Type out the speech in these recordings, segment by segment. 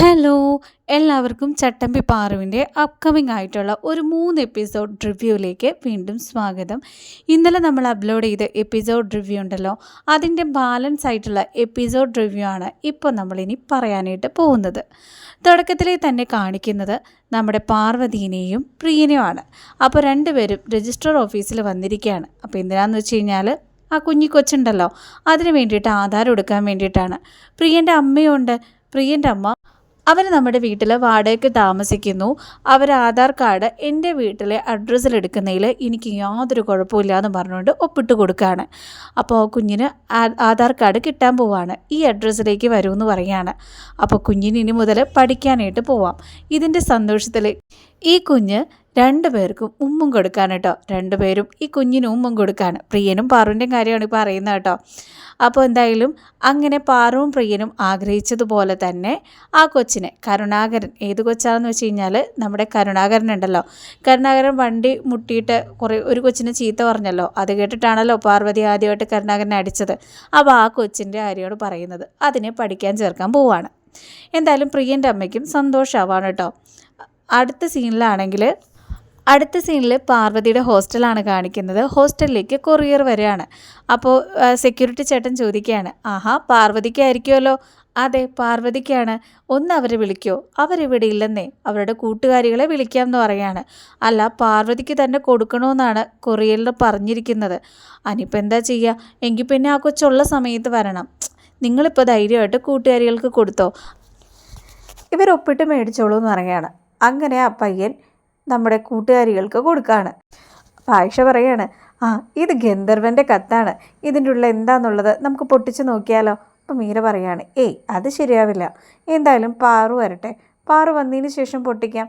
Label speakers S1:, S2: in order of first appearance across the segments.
S1: Hello എല്ലാവർക്കും ചട്ടമ്പി പാറുവിന്റെ upcoming ആയിട്ടുള്ള ഒരു മൂന്ന് എപ്പിസോഡ് റിവ്യൂയിലേക്ക് വീണ്ടും സ്വാഗതം. ഇന്നലെ നമ്മൾ അപ്ലോഡ് ചെയ്ത എപ്പിസോഡ് റിവ്യൂ ഉണ്ടല്ലോ അതിന്റെ ബാലൻസ് ആയിട്ടുള്ള എപ്പിസോഡ് റിവ്യൂ ആണ് ഇപ്പോൾ നമ്മളിനി പറയാനായിട്ട് പോകുന്നത്. തുടക്കത്തിലെ തന്നെ കാണിക്കുന്നത് നമ്മുടെ പാർവതീനെയും പ്രിയനെയുമാണ്. അപ്പോൾ രണ്ടുപേരും രജിസ്റ്റർ ഓഫീസിൽ വന്നിരിക്കുകയാണ്. അപ്പോൾ എന്തിനാന്ന് വെച്ച് കഴിഞ്ഞാൽ ആ കുഞ്ഞി കൊച്ചുണ്ടല്ലോ അതിന് വേണ്ടിയിട്ട് ആധാരം എടുക്കാൻ വേണ്ടിയിട്ടാണ്. പ്രിയന്റെ അമ്മയുണ്ട്. പ്രിയന്റെ അമ്മ അവർ നമ്മുടെ വീട്ടിൽ വാടകയ്ക്ക് താമസിക്കുന്നു. അവർ ആധാർ കാർഡ് എന്റെ വീട്ടിലെ അഡ്രസ്സിൽ എടുക്കുന്നതിൽ എനിക്ക് യാതൊരു കുഴപ്പമില്ല എന്ന് പറഞ്ഞുകൊണ്ട് ഒപ്പിട്ട് കൊടുക്കുകയാണ്. അപ്പോൾ കുഞ്ഞിന് ആധാർ കാർഡ് കിട്ടാൻ പോവാണ്. ഈ അഡ്രസ്സിലേക്ക് വരൂ എന്ന് പറയാണ് അപ്പോൾ കുഞ്ഞിന് ഇനി മുതൽ പഠിക്കാനായിട്ട് പോവാം. ഇതിന്റെ സന്തോഷത്തിൽ ഈ കുഞ്ഞ് രണ്ടു പേർക്കും ഉമ്മും കൊടുക്കാൻ കേട്ടോ രണ്ടുപേരും ഈ കുഞ്ഞിന് ഉമ്മും കൊടുക്കാൻ പ്രിയനും പാറുവിന്റെയും കാര്യമാണ് ഈ പറയുന്നത് കേട്ടോ. അപ്പോൾ എന്തായാലും അങ്ങനെ പാറുവും പ്രിയനും ആഗ്രഹിച്ചതുപോലെ തന്നെ ആ കൊച്ചിനെ കരുണാകരൻ ഏത് കൊച്ചാണെന്ന് വെച്ച് കഴിഞ്ഞാൽ നമ്മുടെ കരുണാകരൻ ഉണ്ടല്ലോ. കരുണാകരൻ വണ്ടി മുട്ടിയിട്ട് കുറേ ഒരു കൊച്ചിനെ ചീത്ത പറഞ്ഞല്ലോ. അത് കേട്ടിട്ടാണല്ലോ പാർവതി ആദ്യമായിട്ട് കരുണാകരനെ അടിച്ചത്. അപ്പോൾ ആ കൊച്ചിന്റെ കാര്യമാണ് പറയുന്നത്. അതിനെ പഠിക്കാൻ ചേർക്കാൻ പോവാണ്. എന്തായാലും പ്രിയന്റെ അമ്മയ്ക്കും സന്തോഷമാവാണ് കേട്ടോ. അടുത്ത സീനിലാണെങ്കിൽ അടുത്ത സീനിൽ പാർവതിയുടെ ഹോസ്റ്റലാണ് കാണിക്കുന്നത്. ഹോസ്റ്റലിലേക്ക് കൊറിയർ വരികയാണ്. അപ്പോൾ സെക്യൂരിറ്റി ചേട്ടൻ ചോദിക്കുകയാണ് ആഹാ പാർവതിക്കായിരിക്കുമല്ലോ അതെ പാർവതിക്കാണ്. ഒന്ന് അവരെ വിളിക്കോ. അവരിവിടെ ഇല്ലെന്നേ. അവരുടെ കൂട്ടുകാരികളെ വിളിക്കാമെന്ന് പറയാണ്. അല്ല പാർവതിക്ക് തന്നെ കൊടുക്കണമെന്നാണ് കൊറിയറിൽ പറഞ്ഞിരിക്കുന്നത്. അനിയിപ്പോൾ എന്താ ചെയ്യുക എങ്കിൽ പിന്നെ ആ കൊച്ചുള്ള സമയത്ത് വരണം. നിങ്ങളിപ്പോൾ ധൈര്യമായിട്ട് കൂട്ടുകാരികൾക്ക് കൊടുത്തോ. ഇവർ ഒപ്പിട്ട് മേടിച്ചോളൂ എന്ന് പറയുകയാണ് അങ്ങനെ ആ പയ്യൻ നമ്മുടെ കൂട്ടുകാരികൾക്ക് കൊടുക്കുകയാണ് ആയിഷ പറയാണ് ആ ഇത് ഗന്ധർവന്റെ കത്താണ്. ഇതിന്റെ ഉള്ളിൽ എന്താണെന്നുള്ളത് നമുക്ക് പൊട്ടിച്ച് നോക്കിയാലോ? അപ്പോൾ മീര പറയാണ് ഏയ് അത് ശരിയാവില്ല. എന്തായാലും പാറു വരട്ടെ. പാറു വന്നതിന് ശേഷം പൊട്ടിക്കാം.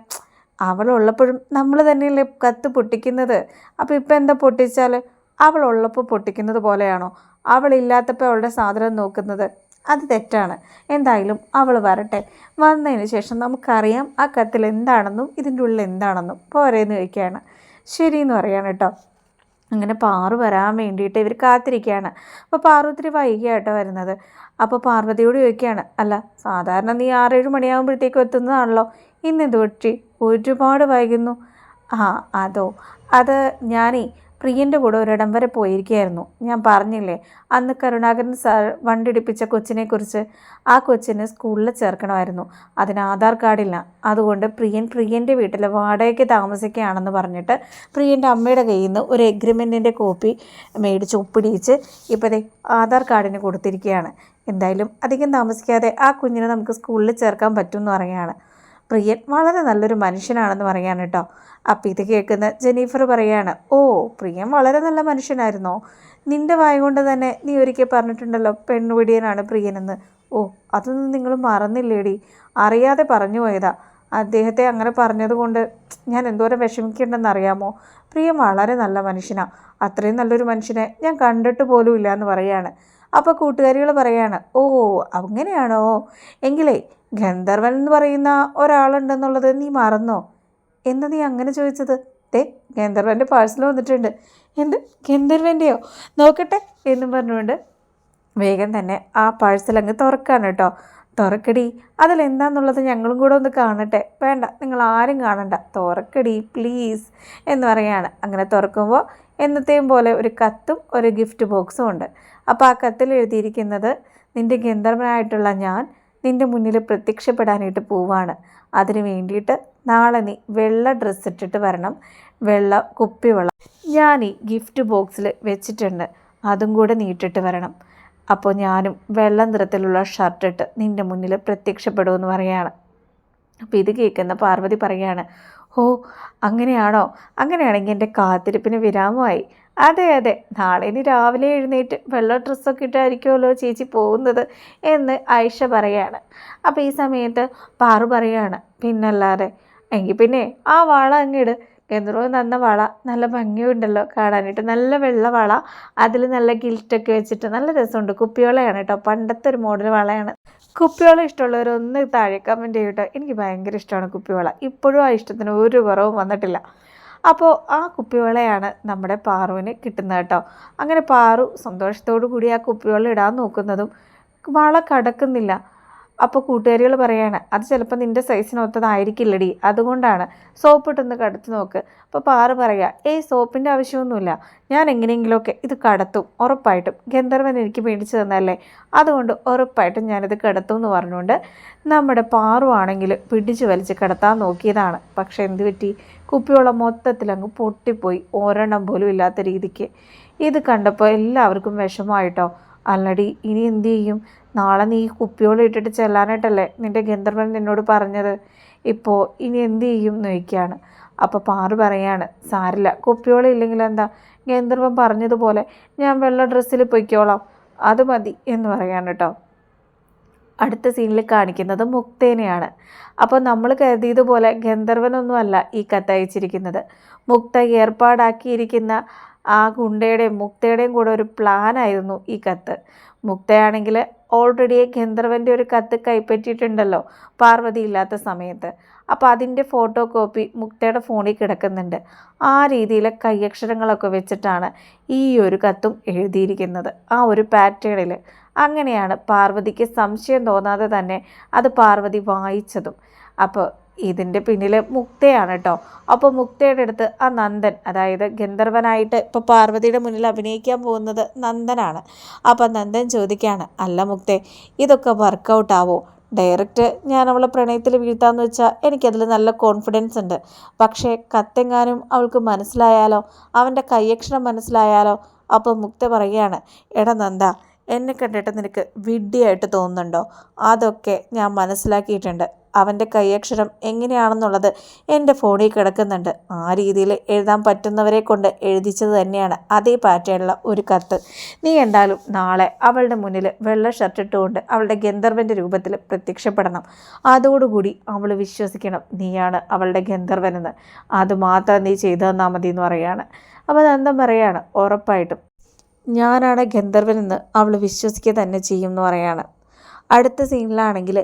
S1: അവളുള്ളപ്പോഴും നമ്മൾ തന്നെയല്ലേ കത്ത് പൊട്ടിക്കുന്നത്. അപ്പോൾ ഇപ്പം എന്താ പൊട്ടിച്ചാൽ അവളുള്ളപ്പോൾ പൊട്ടിക്കുന്നത് പോലെയാണോ? അവളില്ലാത്തപ്പോൾ അവളുടെ സാധനം നോക്കുന്നത്. അത് തെറ്റാണ്. എന്തായാലും അവൾ വരട്ടെ. വന്നതിന് ശേഷം നമുക്കറിയാം ആ കത്തിൽ എന്താണെന്നും ഇതിന്റെ ഉള്ളിൽ എന്താണെന്നും. പോരേന്ന് ചോദിക്കുകയാണ്. ശരിയെന്ന് പറയാണ് കേട്ടോ. അങ്ങനെ പാറു വരാൻ വേണ്ടിയിട്ട് ഇവർ കാത്തിരിക്കുകയാണ്. അപ്പോൾ പാറു ഒത്തിരി വരുന്നത്. അപ്പോൾ പാർവതിയോട് ചോദിക്കുകയാണ്. അല്ല സാധാരണ നീ ആറേഴ് മണിയാകുമ്പോഴത്തേക്കും എത്തുന്നതാണല്ലോ. ഇന്ന് ഇത് ഒരുപാട് വൈകുന്നു. ആ അതോ? അത് ഞാനേ പ്രിയന്റെ കൂടെ ഒരിടം വരെ പോയിരിക്കുകയായിരുന്നു. ഞാൻ പറഞ്ഞില്ലേ അന്ന് കരുണാകരൻ സാർ വണ്ടിടിപ്പിച്ച കൊച്ചിനെക്കുറിച്ച്. ആ കൊച്ചിനെ സ്കൂളിൽ ചേർക്കണമായിരുന്നു. അതിന് ആധാർ കാർഡില്ല. അതുകൊണ്ട് പ്രിയൻ പ്രിയന്റെ വീട്ടിൽ വാടകയ്ക്ക് താമസിക്കുകയാണെന്ന് പറഞ്ഞിട്ട് പ്രിയന്റെ അമ്മയുടെ കയ്യിൽ നിന്ന് ഒരു എഗ്രിമെന്റിന്റെ കോപ്പി മേടിച്ച് ഒപ്പിടിയിച്ച് ഇപ്പോഴേ ആധാർ കാർഡിന് കൊടുത്തിരിക്കുകയാണ്. എന്തായാലും അധികം താമസിക്കാതെ ആ കുഞ്ഞിനെ നമുക്ക് സ്കൂളിൽ ചേർക്കാൻ പറ്റുമെന്ന് പറയുകയാണ്. പ്രിയൻ വളരെ നല്ലൊരു മനുഷ്യനാണെന്ന് പറയാണ് കേട്ടോ. അപ്പം ഇത് കേൾക്കുന്ന ജെനീഫർ പറയാണ് ഓ പ്രിയം വളരെ നല്ല മനുഷ്യനായിരുന്നോ? നിന്റെ വായ കൊണ്ട് തന്നെ നീ ഒരിക്കൽ പറഞ്ഞിട്ടുണ്ടല്ലോ പെണ്ണുപിടിയനാണ് പ്രിയനെന്ന്. ഓ അതൊന്നും നിങ്ങൾ മറന്നില്ലേടി? അറിയാതെ പറഞ്ഞു പോയതാ. അദ്ദേഹത്തെ അങ്ങനെ പറഞ്ഞതുകൊണ്ട് ഞാൻ എന്തോരം വിഷമിക്കേണ്ടെന്ന് അറിയാമോ? പ്രിയം വളരെ നല്ല മനുഷ്യനാണ് അത്രയും നല്ലൊരു മനുഷ്യനെ ഞാൻ കണ്ടിട്ട് പോലും ഇല്ല എന്ന് പറയാണ്. അപ്പോൾ കൂട്ടുകാരികൾ പറയാണ് ഓ അങ്ങനെയാണോ? എങ്കിലേ ഗന്ധർവൻ എന്ന് പറയുന്ന ഒരാളുണ്ടെന്നുള്ളത് നീ മറന്നോ? എന്താ നീ അങ്ങനെ ചോദിച്ചത്? ദേ ഗന്ധർവന്റെ പാഴ്സൽ വന്നിട്ടുണ്ട്. എന്ത്? ഗന്ധർവന്റെയോ നോക്കട്ടെ എന്നും പറഞ്ഞുകൊണ്ട് വേഗം തന്നെ ആ പാഴ്സൽ അങ്ങ് തുറക്കാണ് കേട്ടോ. തുറക്കടി അതിലെന്താന്നുള്ളത് ഞങ്ങളും കൂടെ ഒന്ന് കാണട്ടെ. വേണ്ട നിങ്ങൾ ആരും കാണണ്ട. തുറക്കടി പ്ലീസ് എന്ന് പറയാണ്. അങ്ങനെ തുറക്കുമ്പോൾ എന്നത്തെയും പോലെ ഒരു കത്തും ഒരു ഗിഫ്റ്റ് ബോക്സും ഉണ്ട്. അപ്പോൾ ആ കത്തിൽ എഴുതിയിരിക്കുന്നത് നിന്റെ ഗന്ധർവനായിട്ടുള്ള ഞാൻ നിന്റെ മുന്നിൽ പ്രത്യക്ഷപ്പെടാനായിട്ട് പോവാണ്. അതിന് വേണ്ടിയിട്ട് നാളെ നീ വെള്ള ഡ്രസ്സ് ഇട്ടിട്ട് വരണം. വെള്ള കുപ്പിവെള്ളം ഞാൻ ഈ ഗിഫ്റ്റ് ബോക്സിൽ വെച്ചിട്ടുണ്ട്. അതും കൂടെ നീട്ടിട്ട് വരണം. അപ്പോൾ ഞാനും വെള്ള നിറത്തിലുള്ള ഷർട്ടിട്ട് നിന്റെ മുന്നിൽ പ്രത്യക്ഷപ്പെടുമെന്ന് പറയുകയാണ്. അപ്പോൾ ഇത് കേൾക്കുന്ന പാർവതി പറയുകയാണ് ഓ അങ്ങനെയാണോ? അങ്ങനെയാണെങ്കിൽ എന്റെ കാത്തിരിപ്പിന് വിരാമമായി. അതെ അതെ നാളെ ഇനി രാവിലെ എഴുന്നേറ്റ് വെള്ള ഡ്രസ്സൊക്കെ ഇട്ടായിരിക്കുമല്ലോ ചേച്ചി പോകുന്നത് എന്ന് ആയിഷ പറയാണ് അപ്പോൾ ഈ സമയത്ത് പാറു പറയാണ് പിന്നല്ലാതെ എങ്കിൽ പിന്നെ ആ വള അങ്ങിട്. ഗന്ധർവ് നന്ന വള. നല്ല ഭംഗിയുണ്ടല്ലോ കാണാനായിട്ട്. നല്ല വെള്ള വള. അതിൽ നല്ല ഗിൽറ്റൊക്കെ വെച്ചിട്ട് നല്ല രസമുണ്ട്. കുപ്പിയോളയാണ് കേട്ടോ പണ്ടത്തെ ഒരു മോഡൽ വളയാണ്. കുപ്പിയോള ഇഷ്ടമുള്ളവരൊന്ന് താഴെ കമന്റ് ചെയ്യട്ടോ എനിക്ക് ഭയങ്കര ഇഷ്ടമാണ് കുപ്പിവള. ഇപ്പോഴും ആ ഇഷ്ടത്തിന് ഒരു കുറവും വന്നിട്ടില്ല. അപ്പോൾ ആ കുപ്പിവളയാണ് നമ്മുടെ പാറുവിന് കിട്ടുന്നത് കേട്ടോ അങ്ങനെ പാറു സന്തോഷത്തോടു കൂടി ആ കുപ്പിവള ഇടാൻ നോക്കുന്നതും വള കടക്കുന്നില്ല. അപ്പോൾ കൂട്ടുകാരികൾ പറയാണ് അത് ചിലപ്പോൾ നിന്റെ സൈസിനൊത്തതായിരിക്കില്ലടി അതുകൊണ്ടാണ് സോപ്പ് ഇട്ടൊന്ന് കടത്തി നോക്ക്. അപ്പോൾ പാറ പറയുക ഏയ് സോപ്പിന്റെ ആവശ്യമൊന്നുമില്ല. ഞാൻ എങ്ങനെയെങ്കിലുമൊക്കെ ഇത് കടത്തും. ഉറപ്പായിട്ടും. ഗന്ധർവൻ എനിക്ക് മേടിച്ചു തന്നല്ലേ അതുകൊണ്ട് ഉറപ്പായിട്ടും ഞാനിത് കടത്തും എന്ന് പറഞ്ഞുകൊണ്ട് നമ്മുടെ പാറുവാണെങ്കിൽ പിടിച്ചു വലിച്ച് കടത്താൻ നോക്കിയതാണ്. പക്ഷേ എന്ത് പറ്റി? കുപ്പിയോളം മൊത്തത്തിൽ അങ്ങ് പൊട്ടിപ്പോയി. ഒരെണ്ണം പോലും ഇല്ലാത്ത രീതിക്ക്. ഇത് കണ്ടപ്പോൾ എല്ലാവർക്കും വിഷമമായിട്ടോ? അല്ലടി ഇനി എന്തു ചെയ്യും? നാളെ നീ കുപ്പിയോളം ഇട്ടിട്ട് ചെല്ലാനായിട്ടല്ലേ നിന്റെ ഗന്ധർവൻ നിന്നോട് പറഞ്ഞത്? ഇപ്പോൾ ഇനി എന്തു ചെയ്യും നോക്കിയാണ് അപ്പോൾ പാറു പറയാണ് സാരില്ല കുപ്പിയോളം ഇല്ലെങ്കിൽ എന്താ? ഗന്ധർവൻ പറഞ്ഞതുപോലെ ഞാൻ വെള്ള ഡ്രസ്സിൽ പൊയ്ക്കോളാം അത് മതി എന്ന് പറയാണ് കേട്ടോ. അടുത്ത സീനിൽ കാണിക്കുന്നത് മുക്തേനെയാണ്. അപ്പോൾ നമ്മൾ കരുതിയതുപോലെ ഗന്ധർവനൊന്നുമല്ല ഈ കത്ത് അയച്ചിരിക്കുന്നത് മുക്ത ഏർപ്പാടാക്കിയിരിക്കുന്ന ആ ഗുണ്ടയുടെയും മുക്തയുടെയും കൂടെ ഒരു പ്ലാനായിരുന്നു ഈ കത്ത്. മുക്തയാണെങ്കിൽ ഓൾറെഡി ഗന്ധർവന്റെ ഒരു കത്ത് കൈപ്പറ്റിയിട്ടുണ്ടല്ലോ പാർവതി ഇല്ലാത്ത സമയത്ത്. അപ്പോൾ അതിന്റെ ഫോട്ടോ കോപ്പി മുക്തയുടെ ഫോണിൽ കിടക്കുന്നുണ്ട്. ആ രീതിയിലെ കൈയക്ഷരങ്ങളൊക്കെ വെച്ചിട്ടാണ് ഈ ഒരു കത്തും എഴുതിയിരിക്കുന്നത് ആ ഒരു പാറ്റേണിൽ അങ്ങനെയാണ് പാർവതിക്ക് സംശയം തോന്നാതെ തന്നെ അത് പാർവതി വായിച്ചതും. അപ്പോൾ ഇതിന്റെ പിന്നിൽ മുക്തയാണ് കേട്ടോ അപ്പോൾ മുക്തയുടെ അടുത്ത് ആ നന്ദൻ അതായത് ഗന്ധർവനായിട്ട് ഇപ്പോൾ പാർവതിയുടെ മുന്നിൽ അഭിനയിക്കാൻ പോകുന്നത് നന്ദനാണ്. അപ്പോൾ നന്ദൻ ചോദിക്കുകയാണ് അല്ല മുക്തെ ഇതൊക്കെ വർക്കൗട്ട് ആവോ? ഡയറക്റ്റ് ഞാൻ അവളെ പ്രണയത്തിൽ വീഴ്ത്താന്ന് വെച്ചാൽ എനിക്കതിൽ നല്ല കോൺഫിഡൻസ് ഉണ്ട്. പക്ഷേ കത്തെങ്ങാനും അവൾക്ക് മനസ്സിലായാലോ? അവന്റെ കയ്യക്ഷരം മനസ്സിലായാലോ? അപ്പോൾ മുക്ത പറയുകയാണ് എടാ നന്ദ എന്നെ കണ്ടിട്ട് നിനക്ക് വിഡ്ഢിയായിട്ട് തോന്നുന്നുണ്ടോ? അതൊക്കെ ഞാൻ മനസ്സിലാക്കിയിട്ടുണ്ട്. അവന്റെ കൈയക്ഷരം എങ്ങനെയാണെന്നുള്ളത് എന്റെ ഫോണിൽ കിടക്കുന്നുണ്ട്. ആ രീതിയിൽ എഴുതാൻ പറ്റുന്നവരെ കൊണ്ട് എഴുതിച്ചത് തന്നെയാണ് അതേ പാറ്റേണുള്ള ഒരു കത്ത്. നീ എന്തായാലും നാളെ അവളുടെ മുന്നിൽ വെള്ള ഷർട്ട് ഇട്ടുകൊണ്ട് അവളുടെ ഗന്ധർവന്റെ രൂപത്തിൽ പ്രത്യക്ഷപ്പെടണം. അതോടുകൂടി അവൾ വിശ്വസിക്കണം നീയാണ് അവളുടെ ഗന്ധർവനെന്ന്. അതുമാത്രം നീ ചെയ്തു തന്നാൽ മതി എന്ന് പറയുകയാണ് അപ്പോൾ അതെന്താ പറയാണ്? ഉറപ്പായിട്ടും. ഞാനാണ് ഗന്ധർവനെന്ന് അവൾ വിശ്വസിക്കുക തന്നെ ചെയ്യും എന്ന് പറയാണ്. അടുത്ത സീനിലാണെങ്കിൽ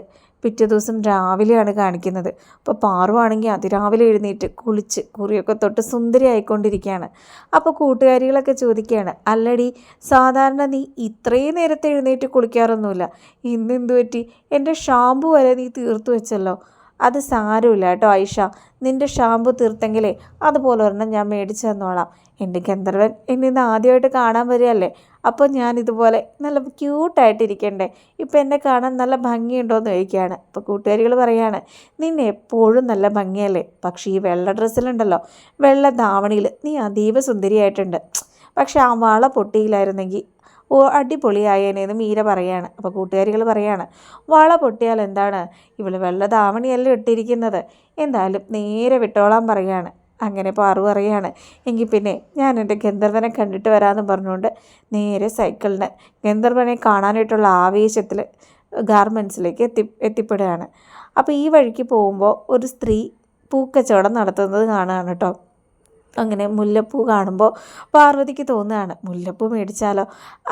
S1: പിറ്റേ ദിവസം രാവിലെയാണ് കാണിക്കുന്നത്. അപ്പോൾ പാറുവാണെങ്കിൽ അതിരാവിലെ എഴുന്നേറ്റ് കുളിച്ച് കുറിയൊക്കെ തൊട്ട് സുന്ദരി ആയിക്കൊണ്ടിരിക്കുകയാണ് അപ്പോൾ കൂട്ടുകാരികളൊക്കെ ചോദിക്കുകയാണ് അല്ലടി സാധാരണ നീ ഇത്രയും നേരത്തെ എഴുന്നേറ്റ് കുളിക്കാറൊന്നുമില്ല. ഇന്നെന്തു പറ്റി? എന്റെ ഷാമ്പു വരെ നീ തീർത്തു വെച്ചല്ലോ. അത് സാരമില്ല കേട്ടോ ഐഷ. നിന്റെ ഷാമ്പു തീർത്തെങ്കിലേ അതുപോലെ ഒരെണ്ണം ഞാൻ മേടിച്ചു തന്നോളാം. എന്റെ ഗന്ധർവൻ എന്നെ ഇന്ന് ആദ്യമായിട്ട് കാണാൻ വരികയല്ലേ? അപ്പോൾ ഞാൻ ഇതുപോലെ നല്ല ക്യൂട്ടായിട്ടിരിക്കണ്ടേ? ഇപ്പം എന്നെ കാണാൻ നല്ല ഭംഗിയുണ്ടോയെന്ന് ചോദിക്കുകയാണ്. അപ്പോൾ കൂട്ടുകാരികൾ പറയാണ് നിന്നെ എപ്പോഴും നല്ല ഭംഗിയല്ലേ? പക്ഷേ ഈ വെള്ള ഡ്രസ്സിലുണ്ടല്ലോ. വെള്ള ധാവണിയിൽ നീ അതീവ സുന്ദരിയായിട്ടുണ്ട്. പക്ഷേ ആ വള പൊട്ടിയില്ലായിരുന്നെങ്കിൽ അടിപൊളിയായേനെന്ന് മീര പറയാണ്. അപ്പോൾ കൂട്ടുകാരികൾ പറയാണ് വള പൊട്ടിയാൽ എന്താണ്? ഇവൾ വെള്ള ധാവണിയല്ലേ ഇട്ടിരിക്കുന്നത്. എന്തായാലും നേരെ വിട്ടോളാൻ പറയാണ്. അങ്ങനെ പാറു പറയാണ് എങ്കിൽ പിന്നെ ഞാൻ എന്റെ ഗന്ധർവനെ കണ്ടിട്ട് വരാമെന്ന് പറഞ്ഞുകൊണ്ട് നേരെ സൈക്കിളിന് ഗന്ധർവനെ കാണാനായിട്ടുള്ള ആവേശത്തിൽ ഗാർമെൻസിലേക്ക് എത്തി എത്തിപ്പെടുകയാണ്. അപ്പോൾ ഈ വഴിക്ക് പോകുമ്പോൾ ഒരു സ്ത്രീ പൂക്കച്ചവടം നടത്തുന്നത് കാണുകയാണ് കേട്ടോ അങ്ങനെ മുല്ലപ്പൂ കാണുമ്പോൾ പാർവതിക്ക് തോന്നുകയാണ് മുല്ലപ്പൂ മേടിച്ചാലോ?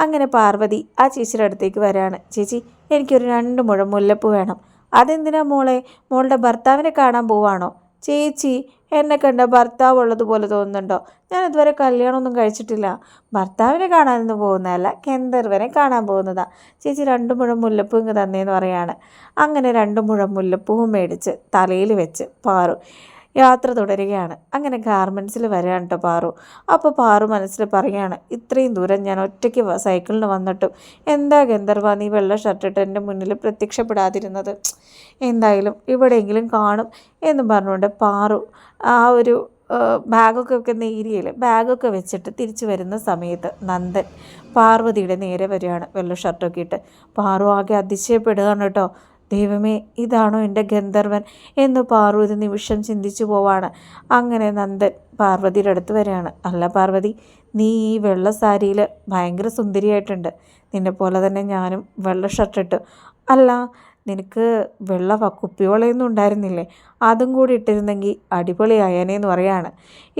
S1: അങ്ങനെ പാർവതി ആ ചേച്ചിയുടെ അടുത്തേക്ക് വരികയാണ് ചേച്ചി എനിക്കൊരു രണ്ട് മുഴം മുല്ലപ്പൂ വേണം. അതെന്തിനാ മോളെ? മോളുടെ ഭർത്താവിനെ കാണാൻ പോവാണോ? ചേച്ചി എന്നെ കണ്ട ഭർത്താവ് ഉള്ളതുപോലെ തോന്നുന്നുണ്ടോ? ഞാൻ ഇതുവരെ കല്യാണമൊന്നും കഴിച്ചിട്ടില്ല. ഭർത്താവിനെ കാണാനൊന്നും പോകുന്നതല്ല കെന്തർവനെ കാണാൻ പോകുന്നതാ. ചേച്ചി രണ്ട് മുഴം മുല്ലപ്പൂ ഇങ്ങ് തന്നേന്ന് പറയാണ്. അങ്ങനെ രണ്ട് മുഴം മുല്ലപ്പൂവും മേടിച്ച് തലയിൽ വെച്ച് പാറു. യാത്ര തുടരുകയാണ്. അങ്ങനെ ഗാർമെന്റ്സിൽ വരികയാണ് കേട്ടോ പാറു. അപ്പോൾ പാറു മനസ്സിൽ പറയുകയാണ് ഇത്രയും ദൂരം ഞാൻ ഒറ്റയ്ക്ക് സൈക്കിളിന് വന്നിട്ടും എന്താ ഗന്ധർവ നീ വെള്ള ഷർട്ടിട്ട് എന്റെ മുന്നിൽ പ്രത്യക്ഷപ്പെടാതിരുന്നത്? എന്തായാലും ഇവിടെയെങ്കിലും കാണും എന്ന് പറഞ്ഞുകൊണ്ട് പാറു ആ ഒരു ബാഗൊക്കെ വെക്കുന്ന ഏരിയയിൽ ബാഗൊക്കെ വെച്ചിട്ട് തിരിച്ചു വരുന്ന സമയത്ത് നന്ദൻ പാർവതിയുടെ നേരെ വരികയാണ് വെള്ള ഷർട്ടൊക്കെ ഇട്ട്. പാറു ആകെ അതിശയപ്പെടുകയാണ് കേട്ടോ ദൈവമേ ഇതാണോ എന്റെ ഗന്ധർവൻ എന്ന് പാർവതി നിമിഷം ചിന്തിച്ചു പോവാണ്. അങ്ങനെ നന്ദൻ പാർവതിയുടെ അടുത്ത് വരികയാണ്. അല്ല പാർവതി നീ ഈ വെള്ള സാരിയിൽ ഭയങ്കര സുന്ദരിയായിട്ടുണ്ട്. നിന്നെ പോലെ തന്നെ ഞാനും വെള്ള ഷർട്ടിട്ട് അല്ല നിനക്ക് വെള്ള കുപ്പിയോളയൊന്നും ഉണ്ടായിരുന്നില്ലേ? അതും കൂടി ഇട്ടിരുന്നെങ്കിൽ അടിപൊളിയായേനെ എന്ന് പറയാണ്.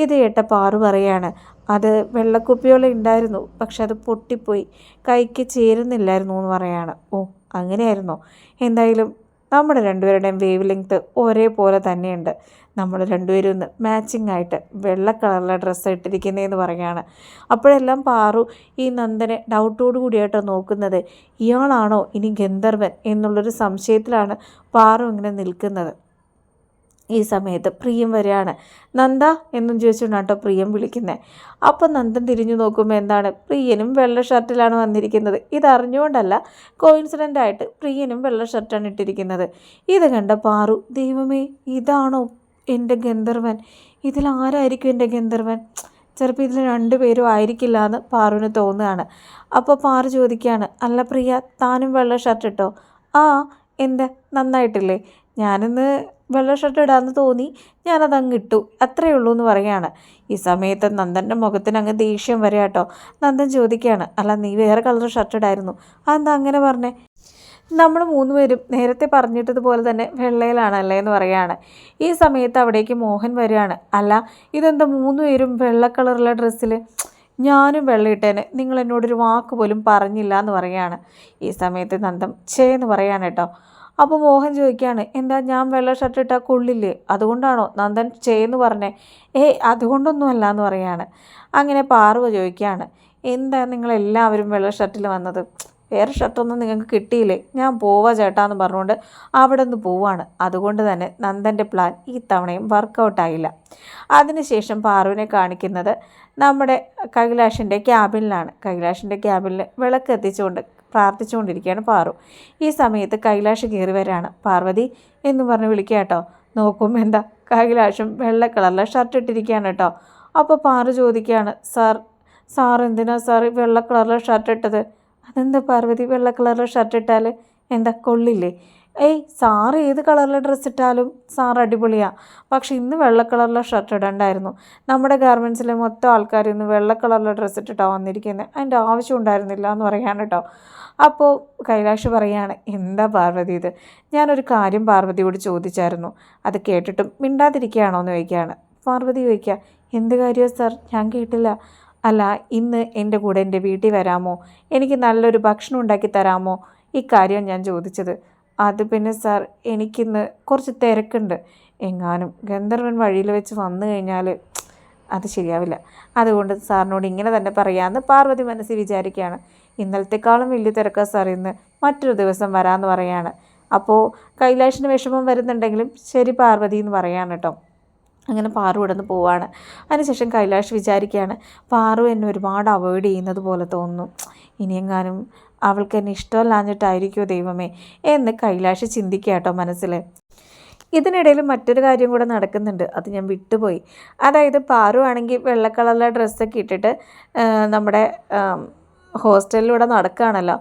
S1: ഇത് കേട്ട പാറു പറയാണ് അത് വെള്ളക്കുപ്പിയോളം ഉണ്ടായിരുന്നു പക്ഷെ അത് പൊട്ടിപ്പോയി. കൈക്ക് ചേരുന്നില്ലായിരുന്നു എന്ന് പറയാണ്. ഓ അങ്ങനെയായിരുന്നോ. എന്തായാലും നമ്മുടെ രണ്ടുപേരുടെയും വേവ് ലെങ്ത്ത് ഒരേപോലെ തന്നെയുണ്ട്. നമ്മൾ രണ്ടുപേരും ഒന്ന് മാച്ചിങ് ആയിട്ട് വെള്ള കളറിലെ ഡ്രസ്സ് ഇട്ടിരിക്കുന്നതെന്ന് പറയുകയാണ്. അപ്പോഴെല്ലാം പാറു ഈ നന്ദനെ ഡൗട്ടോട് കൂടിയായിട്ട് നോക്കുന്നത്. ഇയാളാണോ ഇനി ഗന്ധർവൻ എന്നുള്ളൊരു സംശയത്തിലാണ് പാറു ഇങ്ങനെ നിൽക്കുന്നത്. ഈ സമയത്ത് പ്രിയം വരികയാണ് നന്ദ എന്നും ചോദിച്ചുകൊണ്ടാണ് കേട്ടോ പ്രിയം വിളിക്കുന്നത് അപ്പം നന്ദൻ തിരിഞ്ഞു നോക്കുമ്പോൾ എന്താണ്? പ്രിയനും വെള്ള ഷർട്ടിലാണ് വന്നിരിക്കുന്നത്. ഇതറിഞ്ഞുകൊണ്ടല്ല കോയിൻസിഡന്റ് ആയിട്ട് പ്രിയനും വെള്ള ഷർട്ടാണ് ഇട്ടിരിക്കുന്നത്. ഇത് കണ്ട പാറു ദൈവമേ ഇതാണോ എന്റെ ഗന്ധർവൻ? ഇതിൽ ആരായിരിക്കും എന്റെ ഗന്ധർവൻ? ചിലപ്പോൾ ഇതിൽ രണ്ടുപേരും ആയിരിക്കില്ല എന്ന് പാറുവിന് തോന്നുകയാണ്. അപ്പോൾ പാറു ചോദിക്കുകയാണ് അല്ല പ്രിയ താനും വെള്ള ഷർട്ട് ഇട്ടോ? ആ എന്താ? നന്നായിട്ടില്ലേ? ഞാനിന്ന് വെള്ള ഷർട്ട് ഇടാമെന്ന് തോന്നി. ഞാനത് അങ്ങ് ഇട്ടു. അത്രയേ ഉള്ളൂ എന്ന് പറയുകയാണ്. ഈ സമയത്ത് നന്ദന്റെ മുഖത്തിന് അങ്ങ് ദേഷ്യം വരെ കേട്ടോ. നന്ദൻ ചോദിക്കുകയാണ് അല്ല നീ വേറെ കളർ ഷർട്ട് ഇടായിരുന്നു. അതെന്താ അങ്ങനെ പറഞ്ഞേ? നമ്മൾ മൂന്നുപേരും നേരത്തെ പറഞ്ഞിട്ടതുപോലെ തന്നെ വെള്ളയിലാണല്ലേ എന്ന് പറയുകയാണ്. ഈ സമയത്ത് അവിടേക്ക് മോഹൻ വരികയാണ് അല്ല ഇതെന്താ മൂന്നുപേരും വെള്ള കളറുള്ള ഡ്രസ്സിൽ ഞാനും വെള്ളയിട്ടേനെ നിങ്ങൾ എന്നോടൊരു വാക്ക് പോലും പറഞ്ഞില്ല എന്ന് പറയുകയാണ്. ഈ സമയത്ത് നന്ദം ചേ എന്ന് പറയാണ് കേട്ടോ. അപ്പോൾ മോഹൻ ചോദിക്കുകയാണ് എന്താ ഞാൻ വെള്ള ഷർട്ട് ഇട്ടാൽ കൊള്ളില്ലേ? അതുകൊണ്ടാണോ നന്ദൻ ചെയ്യുന്നു പറഞ്ഞേ? ഏയ് അതുകൊണ്ടൊന്നുമല്ല എന്ന് പറയാണ്. അങ്ങനെ പാർവ ചോദിക്കുകയാണ് എന്താ നിങ്ങളെല്ലാവരും വെള്ള ഷർട്ടിൽ വന്നത്? വേറെ ഷർട്ടൊന്നും നിങ്ങൾക്ക് കിട്ടിയില്ലേ? ഞാൻ പോവാ ചേട്ടാന്ന് പറഞ്ഞുകൊണ്ട് അവിടെ നിന്ന് പോവാണ്. അതുകൊണ്ട് തന്നെ നന്ദന്റെ പ്ലാൻ ഈ തവണയും വർക്കൗട്ടായില്ല അതിനുശേഷം പാറുവിനെ കാണിക്കുന്നത് നമ്മുടെ കൈലാഷിന്റെ ക്യാബിനിലാണ് കൈലാഷിന്റെ ക്യാബിനിൽ വിളക്ക് എത്തിച്ചുകൊണ്ട് പ്രാർത്ഥിച്ചുകൊണ്ടിരിക്കുകയാണ് പാറു. ഈ സമയത്ത് കൈലാഷ് കയറി വരാണ് പാർവതി എന്ന് പറഞ്ഞ് വിളിക്കുക കേട്ടോ. നോക്കും എന്താ? കൈലാഷും വെള്ള കളറിലെ ഷർട്ട് ഇട്ടിരിക്കുകയാണ് കേട്ടോ. അപ്പോൾ പാറു ചോദിക്കുകയാണ് സാർ സാർ എന്തിനാ സാർ വെള്ള കളറിലെ ഷർട്ട് ഇട്ടത്? അതെന്താ പാർവതി? വെള്ള കളറിലെ ഷർട്ട് ഇട്ടാൽ എന്താ കൊള്ളില്ലേ? ഏയ് സാറ് ഏത് കളറിലെ ഡ്രസ്സ് ഇട്ടാലും സാർ അടിപൊളിയാണ് പക്ഷേ ഇന്ന് വെള്ള കളറിലെ ഷർട്ട് ഇടണ്ടായിരുന്നു. നമ്മുടെ ഗാർമെൻസിലെ മൊത്തം ആൾക്കാർ ഇന്ന് വെള്ള കളറിലെ ഡ്രസ്സ് ഇട്ടിട്ടാണ് വന്നിരിക്കുന്നത് അതിന്റെ ആവശ്യം ഉണ്ടായിരുന്നില്ല എന്ന് പറയാണ് കേട്ടോ. അപ്പോൾ കൈലാഷ് പറയാണ് എന്താ പാർവതി ഇത്? ഞാനൊരു കാര്യം പാർവതിയോട് ചോദിച്ചായിരുന്നു. അത് കേട്ടിട്ടും മിണ്ടാതിരിക്കുകയാണോ എന്ന് ചോദിക്കുകയാണ്. പാർവതി ചോദിക്കുക എന്ത് കാര്യമാണ് സാർ ഞാൻ കേട്ടില്ല. അല്ല ഇന്ന് എന്റെ കൂടെ എന്റെ വീട്ടിൽ വരാമോ? എനിക്ക് നല്ലൊരു ഭക്ഷണം ഉണ്ടാക്കി തരാമോ? ഈ കാര്യം ഞാൻ ചോദിച്ചത്. അത് പിന്നെ സാർ എനിക്കിന്ന് കുറച്ച് തിരക്കുണ്ട്. എങ്ങാനും ഗന്ധർവൻ വഴിയിൽ വെച്ച് വന്നു കഴിഞ്ഞാൽ അത് ശരിയാവില്ല. അതുകൊണ്ട് സാറിനോട് ഇങ്ങനെ തന്നെ പറയാമെന്ന് പാർവതി മനസ്സിൽ വിചാരിക്കുകയാണ്. ഇന്നലത്തെക്കാളും വലിയ തിരക്കാണ് സാർ ഇന്ന്. മറ്റൊരു ദിവസം വരാമെന്ന് പറയാണ്. അപ്പോൾ കൈലാഷിന് വിഷമം വരുന്നുണ്ടെങ്കിലും ശരി പാർവതി എന്ന് പറയാണ് കേട്ടോ അങ്ങനെ പാറു ഇവിടെ നിന്ന് പോവാണ്. അതിനുശേഷം കൈലാഷ് വിചാരിക്കുകയാണ് പാറു എന്നെ ഒരുപാട് അവോയ്ഡ് ചെയ്യുന്നത് പോലെ തോന്നുന്നു. ഇനിയെങ്ങാനും അവൾക്ക് എന്നെ ഇഷ്ടമല്ലാഞ്ഞിട്ടായിരിക്കുമോ ദൈവമേ എന്ന് കൈലാഷ് ചിന്തിക്കാട്ടോ കേട്ടോ മനസ്സിൽ. ഇതിനിടയിൽ മറ്റൊരു കാര്യം കൂടെ നടക്കുന്നുണ്ട്. അത് ഞാൻ വിട്ടുപോയി. അതായത് പാറു ആണെങ്കിൽ വെള്ള കളറിലെ ഡ്രസ്സൊക്കെ ഇട്ടിട്ട് നമ്മുടെ ഹോസ്റ്റലിലൂടെ നടക്കുകയാണല്ലോ.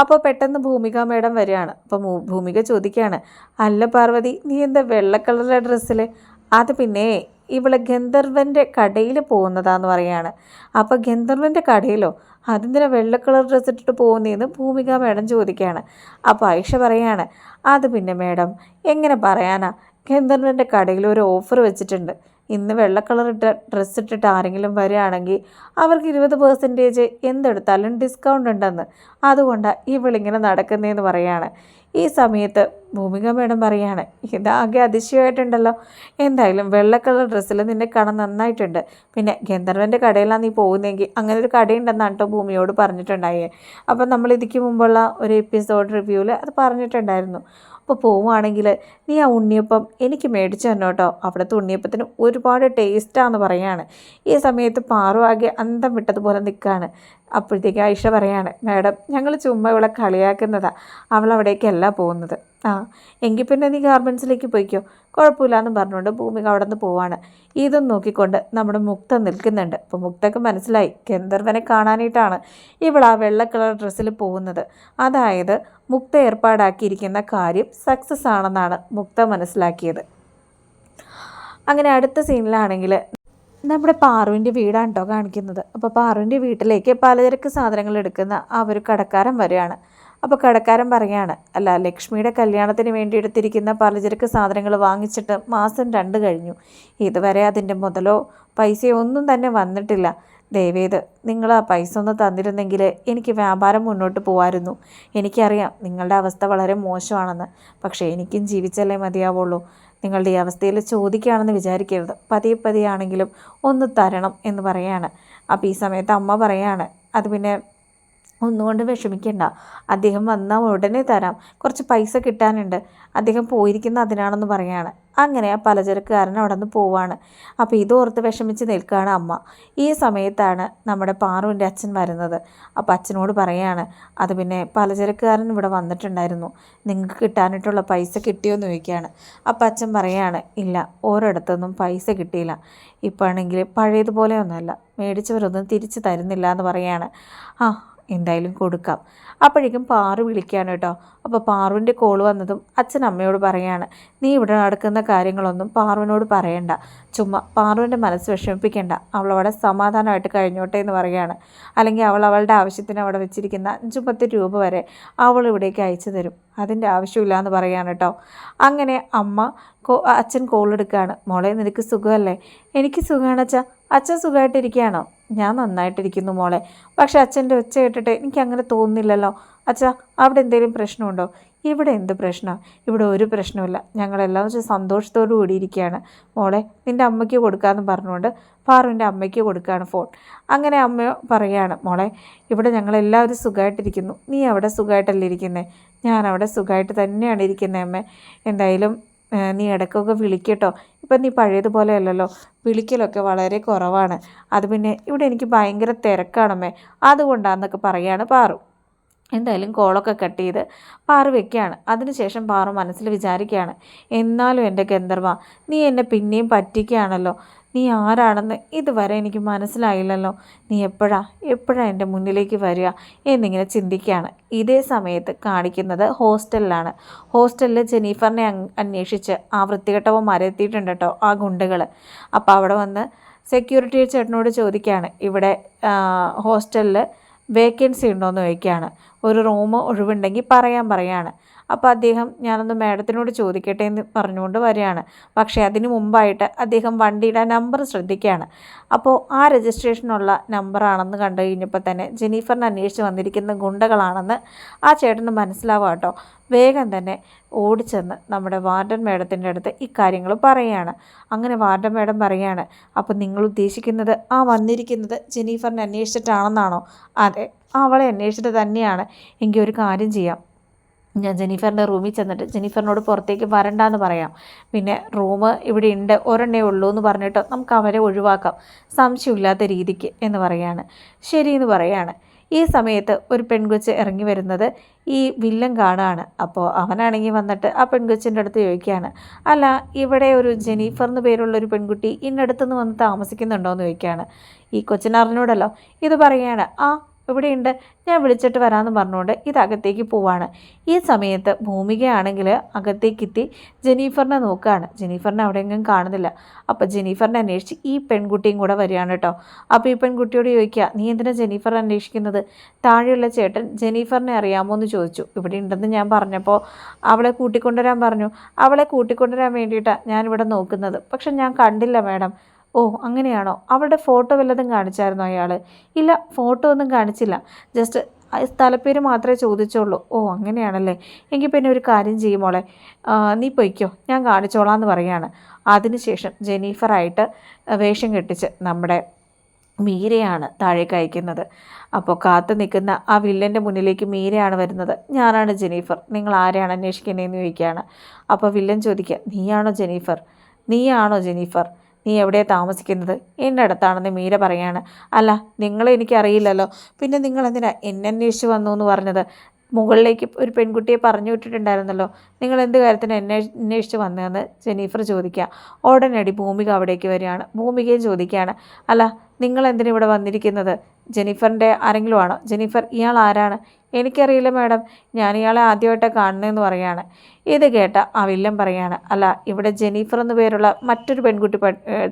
S1: അപ്പോൾ പെട്ടെന്ന് ഭൂമിക മേഡം വരികയാണ്. അപ്പോൾ ഭൂമിക ചോദിക്കുകയാണ് അല്ല പാർവതി നീ എന്താ വെള്ള കളറിലെ ഡ്രസ്സിൽ അത് പിന്നെ ഇവളെ ഗന്ധർവന്റെ കടയിൽ പോകുന്നതാന്ന് പറയാണ്. അപ്പോൾ ഗന്ധർവന്റെ കടയിലോ? അതെന്തിനാ വെള്ള കളർ ഡ്രസ്സ് ഇട്ടിട്ട് പോകുന്നതെന്ന് ഭൂമിക മേഡം ചോദിക്കുകയാണ് അപ്പോൾ ഐഷ പറയാണ് അത് പിന്നെ മേഡം എങ്ങനെ പറയാനാ? ഗന്ധർവന്റെ കടയിൽ ഒരു ഓഫർ വെച്ചിട്ടുണ്ട്. ഇന്ന് വെള്ള കളർ ഇട്ട ഡ്രസ്സ് ഇട്ടിട്ട് ആരെങ്കിലും വരികയാണെങ്കിൽ അവർക്ക് ഇരുപത് പെർസെന്റേജ് എന്തെടുത്താലും ഡിസ്കൗണ്ട് ഉണ്ടെന്ന്. അതുകൊണ്ടാണ് ഇവളിങ്ങനെ നടക്കുന്നതെന്ന് പറയാണ്. ഈ സമയത്ത് ഭൂമിക മേഡം പറയാണ് ഇതാകെ അതിശയമായിട്ടുണ്ടല്ലോ. എന്തായാലും വെള്ള കളർ ഡ്രസ്സിൽ നിന്നെ കാണാൻ നന്നായിട്ടുണ്ട്. പിന്നെ ഗന്ധർവന്റെ കടയിലാണ് നീ പോകുന്നതെങ്കിൽ അങ്ങനെ ഒരു കടയുണ്ടെന്നാണ് കേട്ടോ ഭൂമിയോട് പറഞ്ഞിട്ടുണ്ടായേ. അപ്പം നമ്മൾ ഇതിക്ക് മുമ്പുള്ള ഒരു എപ്പിസോഡ് റിവ്യൂവിൽ അത് പറഞ്ഞിട്ടുണ്ടായിരുന്നു. അപ്പോൾ പോവുകയാണെങ്കിൽ നീ ആ ഉണ്ണിയപ്പം എനിക്ക് മേടിച്ചു തന്നെ കേട്ടോ അവിടുത്തെ ഉണ്ണിയപ്പത്തിന് ഒരുപാട് ടേസ്റ്റാന്ന് പറയാണ്. ഈ സമയത്ത് പാറുവാകെ അന്തം വിട്ടതുപോലെ നിൽക്കുകയാണ് അപ്പോഴത്തേക്ക് ആയിഷ പറയാണ് മാഡം ഞങ്ങൾ ചുമ്മാ ഇവളെ കളിയാക്കുന്നതാണ് അവൾ അവിടേക്കല്ല പോകുന്നത്. ആ എങ്കിൽ പിന്നെ നീ ഗാർമെൻസിലേക്ക് പോയിക്കോ. കുഴപ്പമില്ല എന്ന് പറഞ്ഞുകൊണ്ട് ഭൂമിക അവിടെ നിന്ന് പോവാണ്. ഇതും നോക്കിക്കൊണ്ട് നമ്മുടെ മുക്ത നിൽക്കുന്നുണ്ട്. അപ്പോൾ മുക്തക്ക് മനസ്സിലായി ഗന്ധർവനെ കാണാനായിട്ടാണ് ഇവൾ ആ വെള്ള കളർ ഡ്രസ്സിൽ പോകുന്നത്. അതായത് മുക്ത ഏർപ്പാടാക്കിയിരിക്കുന്ന കാര്യം സക്സസ് ആണെന്നാണ് മുക്ത മനസ്സിലാക്കിയത്. അങ്ങനെ അടുത്ത സീനിലാണെങ്കിൽ നമ്മുടെ പാറുവിന്റെ വീടാണ് കേട്ടോ കാണിക്കുന്നത്. അപ്പോൾ പാറുവിന്റെ വീട്ടിലേക്ക് പലചരക്ക് സാധനങ്ങൾ എടുക്കുന്ന ആ ഒരു കടക്കാരൻ വരികയാണ്. അപ്പോൾ കടക്കാരൻ പറയാണ് അല്ല ലക്ഷ്മിയുടെ കല്യാണത്തിന് വേണ്ടി എടുത്തിരിക്കുന്ന പലചരക്ക് സാധനങ്ങൾ വാങ്ങിച്ചിട്ട് മാസം രണ്ട് കഴിഞ്ഞു. ഇതുവരെ അതിന്റെ മുതലോ പൈസയോ ഒന്നും തന്നെ വന്നിട്ടില്ല. ദയവേത് നിങ്ങൾ ആ പൈസ ഒന്ന് തന്നിരുന്നെങ്കിൽ എനിക്ക് വ്യാപാരം മുന്നോട്ട് പോകാമായിരുന്നു എനിക്കറിയാം നിങ്ങളുടെ അവസ്ഥ വളരെ മോശമാണെന്ന്. പക്ഷേ എനിക്കും ജീവിച്ചല്ലേ മതിയാവുള്ളൂ. നിങ്ങളുടെ ഈ അവസ്ഥയിൽ ചോദിക്കുകയാണെന്ന് വിചാരിക്കരുത്. പതിയെ പതിയാണെങ്കിലും ഒന്ന് തരണം എന്ന് പറയാണ്. അപ്പോൾ ഈ സമയത്ത് അമ്മ പറയാണ് അത് പിന്നെ ഒന്നുകൊണ്ട് വിഷമിക്കണ്ട. അദ്ദേഹം വന്നാൽ ഉടനെ തരാം. കുറച്ച് പൈസ കിട്ടാനുണ്ട്. അദ്ദേഹം പോയിരിക്കുന്ന അതിനാണെന്ന് പറയാണ്. അങ്ങനെ ആ പലചരക്കുകാരൻ അവിടെ നിന്ന് പോവാണ് അപ്പോൾ ഇതോർത്ത് വിഷമിച്ച് നിൽക്കുകയാണ് അമ്മ. ഈ സമയത്താണ് നമ്മുടെ പാറുവിന്റെ അച്ഛൻ വരുന്നത്. അപ്പോൾ അച്ഛനോട് പറയാണ് അത് പിന്നെ പലചരക്കുകാരൻ ഇവിടെ വന്നിട്ടുണ്ടായിരുന്നു. നിങ്ങൾക്ക് കിട്ടാനായിട്ടുള്ള പൈസ കിട്ടിയോ? എന്ന് ചോദിക്കുകയാണ്. അപ്പോൾ അച്ഛൻ പറയാണ് ഇല്ല ഓരോടത്തൊന്നും പൈസ കിട്ടിയില്ല. ഇപ്പോൾ പഴയതുപോലെ പഴയതുപോലെയൊന്നുമല്ല മേടിച്ചവരൊന്നും തിരിച്ചു തരുന്നില്ല എന്ന് പറയാണ്. ആ എന്തായാലും കൊടുക്കാം. അപ്പോഴേക്കും പാറു വിളിക്കുകയാണ് കേട്ടോ. അപ്പോൾ പാറുവിന്റെ കോൾ വന്നതും അച്ഛൻ അമ്മയോട് പറയുകയാണ് നീ ഇവിടെ നടക്കുന്ന കാര്യങ്ങളൊന്നും പാറുവിനോട് പറയണ്ട. ചുമ്മാ പാറുവിന്റെ മനസ്സ് വിഷമിപ്പിക്കേണ്ട. അവൾ അവിടെ സമാധാനമായിട്ട് കഴിഞ്ഞോട്ടെ എന്ന് പറയുകയാണ്. അല്ലെങ്കിൽ അവൾ അവളുടെ ആവശ്യത്തിന് അവിടെ വെച്ചിരിക്കുന്ന അഞ്ചു പത്ത് രൂപ വരെ അവൾ ഇവിടേക്ക് അയച്ചു തരും. അതിന്റെ ആവശ്യമില്ല എന്ന് പറയാണ് കേട്ടോ. അങ്ങനെ അമ്മ അച്ഛൻ കോൾ എടുക്കുകയാണ്. മോളെ നിനക്ക് സുഖമല്ലേ? എനിക്ക് സുഖമാണ് അച്ഛാ. അച്ഛൻ സുഖമായിട്ടിരിക്കുകയാണോ ഞാൻ നന്നായിട്ടിരിക്കുന്നു മോളെ. പക്ഷെ അച്ഛന്റെ ഒച്ച കേട്ടിട്ട് എനിക്ക് അങ്ങനെ തോന്നുന്നില്ലല്ലോ. അച്ഛാ അവിടെ എന്തെങ്കിലും പ്രശ്നമുണ്ടോ? ഇവിടെ എന്ത് പ്രശ്നമാണ് ഇവിടെ ഒരു പ്രശ്നമില്ല ഞങ്ങളെല്ലാം വെച്ച് സന്തോഷത്തോടു കൂടി ഇരിക്കുകയാണ് മോളെ നിന്റെ അമ്മയ്ക്ക് കൊടുക്കാമെന്ന് പറഞ്ഞുകൊണ്ട് പാറുവിന്റെ അമ്മയ്ക്ക് കൊടുക്കുകയാണ് ഫോൺ. അങ്ങനെ അമ്മ പറയുകയാണ് മോളെ ഇവിടെ ഞങ്ങളെല്ലാവരും സുഖമായിട്ടിരിക്കുന്നു നീ അവിടെ സുഖമായിട്ടല്ലേ ഇരിക്കുന്നത് ഞാൻ അവിടെ സുഖമായിട്ട് തന്നെയാണ് ഇരിക്കുന്നത് അമ്മ. എന്തായാലും നീ ഇടയ്ക്കൊക്കെ വിളിക്കട്ടോ. ഇപ്പം നീ പഴയതുപോലെ അല്ലല്ലോ. വിളിക്കലൊക്കെ വളരെ കുറവാണ്. അത് പിന്നെ ഇവിടെ എനിക്ക് ഭയങ്കര തിരക്കാണമ്മേ. അതുകൊണ്ടാന്നൊക്കെ പറയാണ് പാറു. എന്തായാലും കോളൊക്കെ കട്ട് ചെയ്ത് പാറു വെക്കുകയാണ്. അതിനുശേഷം പാറു മനസ്സിൽ വിചാരിക്കുകയാണ് എന്നാലും എന്റെ ഗന്ധർവ നീ എന്നെ പിന്നെയും പറ്റിക്കുകയാണല്ലോ. നീ ആരാണെന്ന് ഇതുവരെ എനിക്ക് മനസ്സിലായില്ലല്ലോ. നീ എപ്പോഴാ എപ്പോഴാ എന്റെ മുന്നിലേക്ക് വരിക എന്നിങ്ങനെ ചിന്തിക്കുകയാണ്. ഇതേ സമയത്ത് കാണിക്കുന്നത് ഹോസ്റ്റലിലാണ്. ഹോസ്റ്റലിൽ ജെനീഫറിനെ അന്വേഷിച്ച് ആ വൃത്തികെട്ടവന്മാരെ എത്തിയിട്ടുണ്ട് കേട്ടോ ആ ഗുണ്ടകൾ അപ്പോൾ അവിടെ വന്ന് സെക്യൂരിറ്റി ചേട്ടനോട് ചോദിക്കുകയാണ് ഇവിടെ ഹോസ്റ്റലിൽ വേക്കൻസി ഉണ്ടോയെന്ന് ചോദിക്കുകയാണ്. ഒരു റൂം ഒഴിവുണ്ടെങ്കിൽ പറയാൻ പറയാണ്. അപ്പോൾ അദ്ദേഹം ഞാനൊന്ന് മാഡത്തിനോട് ചോദിക്കട്ടെ എന്ന് പറഞ്ഞുകൊണ്ട് വരികയാണ്. പക്ഷേ അതിന് മുമ്പായിട്ട് അദ്ദേഹം വണ്ടിയുടെ നമ്പർ ശ്രദ്ധിക്കുകയാണ്. അപ്പോൾ ആ രജിസ്ട്രേഷനുള്ള നമ്പറാണെന്ന് കണ്ടു കഴിഞ്ഞപ്പോൾ തന്നെ ജെനീഫറിനെ അന്വേഷിച്ച് വന്നിരിക്കുന്ന ഗുണ്ടകളാണെന്ന് ആ ചേട്ടന് മനസ്സിലാവുക കേട്ടോ. വേഗം തന്നെ ഓടിച്ചെന്ന് നമ്മുടെ വാർഡൻ മേഡത്തിന്റെ അടുത്ത് ഇക്കാര്യങ്ങൾ പറയുകയാണ്. അങ്ങനെ വാർഡൻ മേഡം പറയുകയാണ് അപ്പോൾ നിങ്ങൾ ഉദ്ദേശിക്കുന്നത് ആ വന്നിരിക്കുന്നത് ജെനീഫറിനെ അന്വേഷിച്ചിട്ടാണെന്നാണോ? അതെ അവളെ അന്വേഷിച്ചിട്ട് തന്നെയാണ്. എങ്കിൽ ഒരു കാര്യം ചെയ്യാം. ഞാൻ ജെനിഫറിന്റെ റൂമിൽ ചെന്നിട്ട് ജെനിഫറിനോട് പുറത്തേക്ക് വരണ്ടെന്ന് പറയാം. പിന്നെ റൂം ഇവിടെ ഉണ്ട് ഒരെണ്ണേ ഉള്ളൂ എന്ന് പറഞ്ഞിട്ട് നമുക്ക് അവരെ ഒഴിവാക്കാം. സംശയമില്ലാത്ത രീതിക്ക് എന്ന് പറയാണ്. ശരി എന്ന് പറയാണ്. ഈ സമയത്ത് ഒരു പെൺകൊച്ച് ഇറങ്ങി വരുന്നത് ഈ വില്ലൻ കാണുകയാണ് അപ്പോൾ അവനാണെങ്കിൽ വന്നിട്ട് ആ പെൺകൊച്ചിന്റെ അടുത്ത് ചോദിക്കുകയാണ്. അല്ല ഇവിടെ ഒരു ജെനീഫർ എന്ന് പേരുള്ള ഒരു പെൺകുട്ടി ഇന്നടുത്തുനിന്ന് വന്ന് താമസിക്കുന്നുണ്ടോ എന്ന് ചോദിക്കുകയാണ്. ഈ കൊച്ചിനറിഞ്ഞൂടല്ലോ ഇത് പറയുകയാണ് ആ ഇവിടെയുണ്ട്. ഞാൻ വിളിച്ചിട്ട് വരാമെന്ന് പറഞ്ഞുകൊണ്ട് ഇത് അകത്തേക്ക് പോവാണ്. ഈ സമയത്ത് ഭൂമികയാണെങ്കിൽ അകത്തേക്കെത്തി ജെനീഫറിനെ നോക്കുകയാണ് ജെനീഫറിനെ അവിടെയെങ്കിലും കാണുന്നില്ല. അപ്പോൾ ജെനീഫറിനെ അന്വേഷിച്ച് ഈ പെൺകുട്ടിയും കൂടെ വരികയാണ് കേട്ടോ. അപ്പോൾ ഈ പെൺകുട്ടിയോട് ചോദിക്കുക നീ എന്തിനാണ് ജെനീഫർ അന്വേഷിക്കുന്നത്? താഴെയുള്ള ചേട്ടൻ ജെനീഫറിനെ അറിയാമോ എന്ന് ചോദിച്ചു. ഇവിടെ ഉണ്ടെന്ന് ഞാൻ പറഞ്ഞപ്പോൾ അവളെ കൂട്ടിക്കൊണ്ടുവരാൻ പറഞ്ഞു. അവളെ കൂട്ടിക്കൊണ്ടുവരാൻ വേണ്ടിയിട്ടാണ് ഞാനിവിടെ നോക്കുന്നത്. പക്ഷെ ഞാൻ കണ്ടില്ല മാഡം. ഓ അങ്ങനെയാണോ? അവളുടെ ഫോട്ടോ വല്ലതും കാണിച്ചായിരുന്നോ അയാൾ ഇല്ല ഫോട്ടോ ഒന്നും കാണിച്ചില്ല. ജസ്റ്റ് സ്ഥലപ്പേര് മാത്രമേ ചോദിച്ചുള്ളൂ. ഓ അങ്ങനെയാണല്ലേ. എങ്കിൽ പിന്നെ ഒരു കാര്യം ചെയ്യുമോളെ നീ പൊയ്ക്കോ. ഞാൻ കാണിച്ചോളാം എന്ന് പറയാണ്. അതിനുശേഷം ജെനീഫറായിട്ട് വേഷം കെട്ടിച്ച് നമ്മുടെ മീരയാണ് താഴേക്ക് അയക്കുന്നത്. അപ്പോൾ കാത്തു നിൽക്കുന്ന ആ വില്ലന്റെ മുന്നിലേക്ക് മീരയാണ് വരുന്നത്. ഞാനാണ് ജെനീഫർ. നിങ്ങൾ ആരെയാണ് അന്വേഷിക്കുന്നതെന്ന് ചോദിക്കുകയാണ്. അപ്പോൾ വില്ലൻ ചോദിക്കുക നീയാണോ ജെനീഫർ? നീയാണോ ജെനീഫർ? നീ എവിടെയാണ് താമസിക്കുന്നത്? എന്റെ അടുത്താണെന്ന് മീര പറയാണ്. അല്ല നിങ്ങളെ എനിക്കറിയില്ലല്ലോ. പിന്നെ നിങ്ങൾ എന്തിനാ എന്നെ അന്വേഷിച്ച് വന്നു എന്ന് പറഞ്ഞത്? മുകളിലേക്ക് ഒരു പെൺകുട്ടിയെ പറഞ്ഞു വിട്ടിട്ടുണ്ടായിരുന്നല്ലോ. നിങ്ങൾ എന്ത് കാര്യത്തിന് എന്നെ അന്വേഷിച്ച് വന്നതെന്ന് ജെനീഫർ ചോദിക്കുക. ഉടനടി ഭൂമിക അവിടേക്ക് വരികയാണ്. ഭൂമികയും ചോദിക്കുകയാണ്. അല്ല നിങ്ങൾ എന്തിനു ഇവിടെ വന്നിരിക്കുന്നത്? ജെനിഫറിന്റെ ആരെങ്കിലും ആണോ ജെനിഫർ ഇയാൾ ആരാണ്? എനിക്കറിയില്ല മാഡം. ഞാൻ ഇയാളെ ആദ്യമായിട്ടാണ് കാണുന്നതെന്ന് പറയാണ് ഇത് കേട്ട ആ വില്ലൻ പറയാണ് അല്ല ഇവിടെ ജെനിഫർ എന്ന പേരുള്ള മറ്റൊരു പെൺകുട്ടി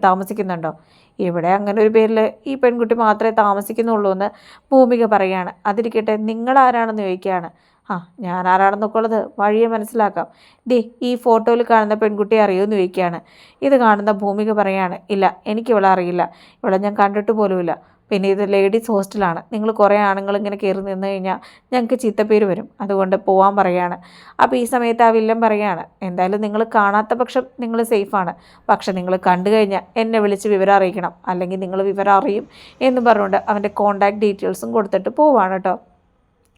S1: താമസിക്കുന്നുണ്ടോ? ഇവിടെ അങ്ങനെ ഒരു പേരിൽ ഈ പെൺകുട്ടി മാത്രമേ താമസിക്കുന്നുള്ളൂ എന്ന് ഭൂമിക പറയാണ് അതിരിക്കട്ടെ നിങ്ങൾ ആരാണെന്ന് ചോദിക്കുകയാണ്. ആ ഞാൻ ആരാണെന്ന് നോക്കുള്ളത് വഴിയെ മനസ്സിലാക്കാം. ദേ ഈ ഫോട്ടോയിൽ കാണുന്ന പെൺകുട്ടിയെ അറിയുമെന്ന് ചോദിക്കുകയാണ്. ഇത് കാണുന്ന ഭൂമിക പറയാണ് ഇല്ല എനിക്ക് ഇവിടെ അറിയില്ല. ഇവിടെ ഞാൻ കണ്ടിട്ട് പോലുമില്ല. പിന്നെ ഇത് ലേഡീസ് ഹോസ്റ്റലാണ്. നിങ്ങൾ കുറേ ആണുങ്ങൾ ഇങ്ങനെ കയറി നിന്ന് കഴിഞ്ഞാൽ ഞങ്ങൾക്ക് ചീത്തപ്പേര് വരും. അതുകൊണ്ട് പോകാൻ പറയാണ്. അപ്പോൾ ഈ സമയത്ത് ആ വില്ലൻ പറയാണ് എന്തായാലും നിങ്ങൾ കാണാത്ത പക്ഷം നിങ്ങൾ സേഫാണ് പക്ഷെ നിങ്ങൾ കണ്ടു കഴിഞ്ഞാൽ എന്നെ വിളിച്ച് വിവരം അറിയിക്കണം. അല്ലെങ്കിൽ നിങ്ങൾ വിവരം അറിയും എന്ന് പറഞ്ഞുകൊണ്ട് അവന്റെ കോൺടാക്ട് ഡീറ്റെയിൽസും കൊടുത്തിട്ട് പോവാണ് കേട്ടോ.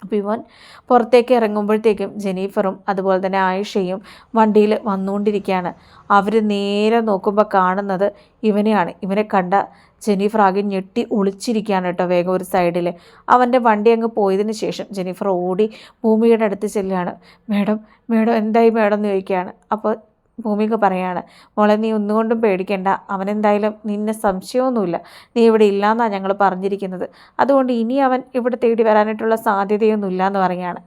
S1: അപ്പോൾ ഇവൻ പുറത്തേക്ക് ഇറങ്ങുമ്പോഴത്തേക്കും ജെനീഫറും അതുപോലെ തന്നെ ആയിഷയും വണ്ടിയിൽ വന്നുകൊണ്ടിരിക്കുകയാണ്. അവർ നേരെ നോക്കുമ്പോൾ കാണുന്നത് ഇവനെയാണ്. ഇവനെ കണ്ട ജെനീഫർ ആകെ ഞെട്ടി ഒളിച്ചിരിക്കുകയാണ് കേട്ടോ വേഗം ഒരു സൈഡിൽ. അവന്റെ വണ്ടി അങ്ങ് പോയതിന് ശേഷം ജെനീഫർ ഓടി ഭൂമിയുടെ അടുത്ത് ചെല്ലുകയാണ്. മേഡം മേഡം എന്തായി മേഡം? എന്ന് ചോദിക്കുകയാണ്. അപ്പോൾ ഭൂമിക പറയാണ് മോളെ നീ ഒന്നുകൊണ്ടും പേടിക്കേണ്ട. അവനെന്തായാലും നിന്നെ സംശയമൊന്നുമില്ല. നീ ഇവിടെ ഇല്ലയെന്നാണ് ഞങ്ങൾ പറഞ്ഞിരിക്കുന്നത്. അതുകൊണ്ട് ഇനി അവൻ ഇവിടെ തേടി വരാനായിട്ടുള്ള സാധ്യതയൊന്നുമില്ല എന്ന് പറയാണ്.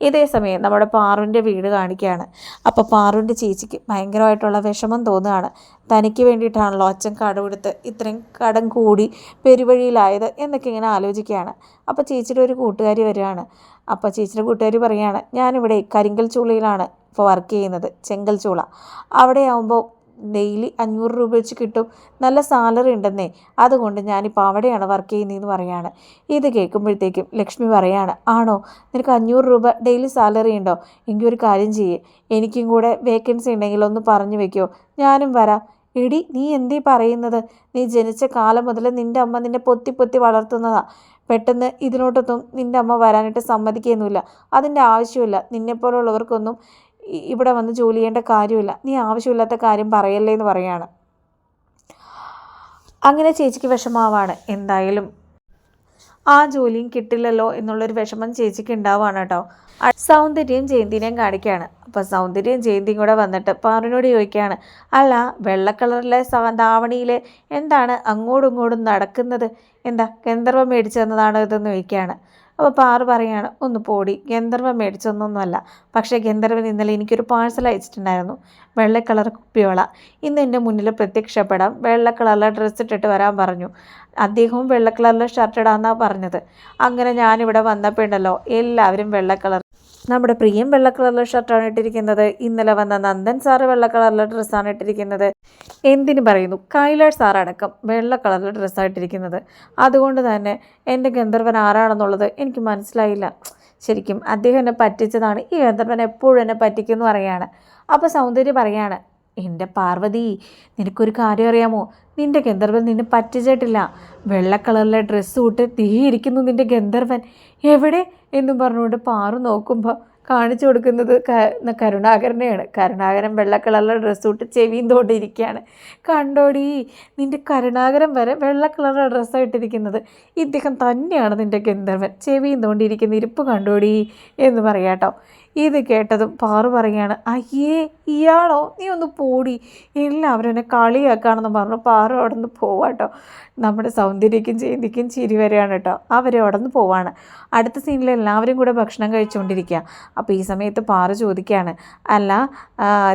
S1: ഇതേ സമയം നമ്മുടെ പാറുവിന്റെ വീട് കാണിക്കുകയാണ്. അപ്പോൾ പാറുവിന്റെ ചേച്ചിക്ക് ഭയങ്കരമായിട്ടുള്ള വിഷമം തോന്നുകയാണ്. തനിക്ക് വേണ്ടിയിട്ടാണല്ലോ അച്ഛൻ കടമെടുത്ത് ഇത്രയും കടം കൂടി പെരുവഴിയിലായത് എന്നൊക്കെ ഇങ്ങനെ ആലോചിക്കുകയാണ്. അപ്പോൾ ചേച്ചിയുടെ ഒരു കൂട്ടുകാരി വരികയാണ്. അപ്പോൾ ചേച്ചിയുടെ കൂട്ടുകാർ പറയുകയാണ് ഞാനിവിടെ കരിങ്കൽ ചൂളയിലാണ് ഇപ്പോൾ വർക്ക് ചെയ്യുന്നത് ചെങ്കൽ ചൂള. അവിടെ ആകുമ്പോൾ ഡെയിലി അഞ്ഞൂറ് രൂപ വെച്ച് കിട്ടും. നല്ല സാലറി ഉണ്ടെന്നേ. അതുകൊണ്ട് ഞാനിപ്പോൾ അവിടെയാണ് വർക്ക് ചെയ്യുന്നതെന്ന് പറയാണ്. ഇത് കേൾക്കുമ്പോഴത്തേക്കും ലക്ഷ്മി പറയാണ് ആണോ? നിനക്ക് അഞ്ഞൂറ് രൂപ ഡെയിലി സാലറി ഉണ്ടോ? എങ്കിൽ ഒരു കാര്യം ചെയ്യേ. എനിക്കും കൂടെ വേക്കൻസി ഉണ്ടെങ്കിൽ ഒന്ന് പറഞ്ഞു വെക്കോ. ഞാനും വരാം. എടി നീ എന്തീ പറയുന്നത്? നീ ജനിച്ച കാലം മുതൽ നിന്റെ അമ്മ നിന്നെ പൊത്തി പൊത്തി വളർത്തുന്നതാ. പെട്ടെന്ന് ഇതിനോട്ടൊന്നും നിന്റെ അമ്മ വരാനായിട്ട് സമ്മതിക്കുകയൊന്നുമില്ല. അതിന്റെ ആവശ്യമില്ല. നിന്നെപ്പോലുള്ളവർക്കൊന്നും ഇവിടെ വന്ന് ജോലി ചെയ്യേണ്ട കാര്യമില്ല. നീ ആവശ്യമില്ലാത്ത കാര്യം പറയല്ലേ എന്ന് പറയാണ്. അങ്ങനെ ചേച്ചിക്ക് വിഷമാവാണ് എന്തായാലും ആ ജോലിയും കിട്ടില്ലല്ലോ എന്നുള്ളൊരു വിഷമം ചേച്ചിക്ക് ഉണ്ടാവുകയാണ് കേട്ടോ. സൗന്ദര്യം ജയന്തിനെയും കാണിക്കുകയാണ്. അപ്പോൾ സൗന്ദര്യം ജയന്തിയും കൂടെ വന്നിട്ട് പാറിനോട് ചോദിക്കുകയാണ് അല്ല വെള്ള കളറിലെ ധാവണിയിൽ എന്താണ് അങ്ങോട്ടും ഇങ്ങോട്ടും നടക്കുന്നത്? എന്താ ഗന്ധർവം മേടിച്ചു തന്നതാണോ ഇതെന്ന് ചോദിക്കുകയാണ്. അപ്പോൾ പാറു പറയാണ് ഒന്ന് പോടി ഗന്ധർവ മേടിച്ചൊന്നൊന്നുമല്ല പക്ഷേ ഗന്ധർവൻ ഇന്നലെ എനിക്കൊരു പാഴ്സൽ അയച്ചിട്ടുണ്ടായിരുന്നു വെള്ള കളർ കുപ്പിയോള ഇന്ന് എന്റെ മുന്നിൽ പ്രത്യക്ഷപ്പെടാം വെള്ള കളറിലെ ഡ്രസ്സ് ഇട്ടിട്ട് വരാൻ പറഞ്ഞു. അദ്ദേഹവും വെള്ള കളറിലെ ഷർട്ട് ഇടാമെന്നാണ് പറഞ്ഞത്. അങ്ങനെ ഞാനിവിടെ വന്നപ്പോൾ ഉണ്ടല്ലോ എല്ലാവരും വെള്ള കളർ നമ്മുടെ പ്രിയം വെള്ള കളറിലെ ഷർട്ടാണ് ഇട്ടിരിക്കുന്നത്. ഇന്നലെ വന്ന നന്ദൻ സാറ് വെള്ള കളറിലെ ഡ്രസ്സാണ് ഇട്ടിരിക്കുന്നത്. എന്തിനു പറയുന്നു? കൈലാഷ് സാറടക്കം വെള്ള കളറിലെ ഡ്രസ്സാണ് ഇട്ടിരിക്കുന്നത്. അതുകൊണ്ട് തന്നെ എന്റെ ഗന്ധർവൻ ആരാണെന്നുള്ളത് എനിക്ക് മനസ്സിലായില്ല. ശരിക്കും അദ്ദേഹം എന്നെ പറ്റിച്ചതാണ്. ഈ ഗന്ധർവൻ എപ്പോഴും എന്നെ പറ്റിക്കുന്നു പറയാണ് അപ്പോൾ സൗന്ദര്യം പറയാണ് എന്റെ പാർവതി നിനക്കൊരു കാര്യം അറിയാമോ? നിന്റെ ഗന്ധർവൻ നിന്നെ പറ്റിച്ചിട്ടില്ല. വെള്ള കളറിലെ ഡ്രസ്സ് ഇട്ട് തീയിരിക്കുന്നു നിന്റെ ഗന്ധർവൻ എവിടെ? എന്നും പറഞ്ഞുകൊണ്ട് പാറു നോക്കുമ്പോൾ കാണിച്ചു കൊടുക്കുന്നത് കരുണാകരനെയാണ്. കരുണാകരൻ വെള്ള കളറിലെ ഡ്രസ്സ് ഇട്ട് ചെവിയും കണ്ടോടി നിന്റെ കരുണാകരൻ വരെ വെള്ള കളറിലെ ഡ്രസ്സാണ് ഇട്ടിരിക്കുന്നത്. ഇദ്ദേഹം തന്നെയാണ് നിന്റെ ഗന്ധർവൻ ചെവിയും ഇരിപ്പ് കണ്ടോടി എന്ന് പറയാട്ടോ. ഇത് കേട്ടതും പാറു പറയാണ് അയ്യേ ഇയാളോ? നീ ഒന്ന് പോടി. എല്ലാവരും എന്നെ കളിയാക്കാണെന്ന് പറഞ്ഞു പാറു അവിടെ നിന്ന് പോവാട്ടോ. നമ്മുടെ സൗന്ദര്യക്കും ചെയ്തിക്കും ചിരി വരികയാണ് കേട്ടോ. അവർ അവിടെ നിന്ന് പോവാണ്. അടുത്ത സീനിൽ എല്ലാവരും കൂടെ ഭക്ഷണം കഴിച്ചുകൊണ്ടിരിക്കുക. അപ്പോൾ ഈ സമയത്ത് പാറു ചോദിക്കുകയാണ് അല്ല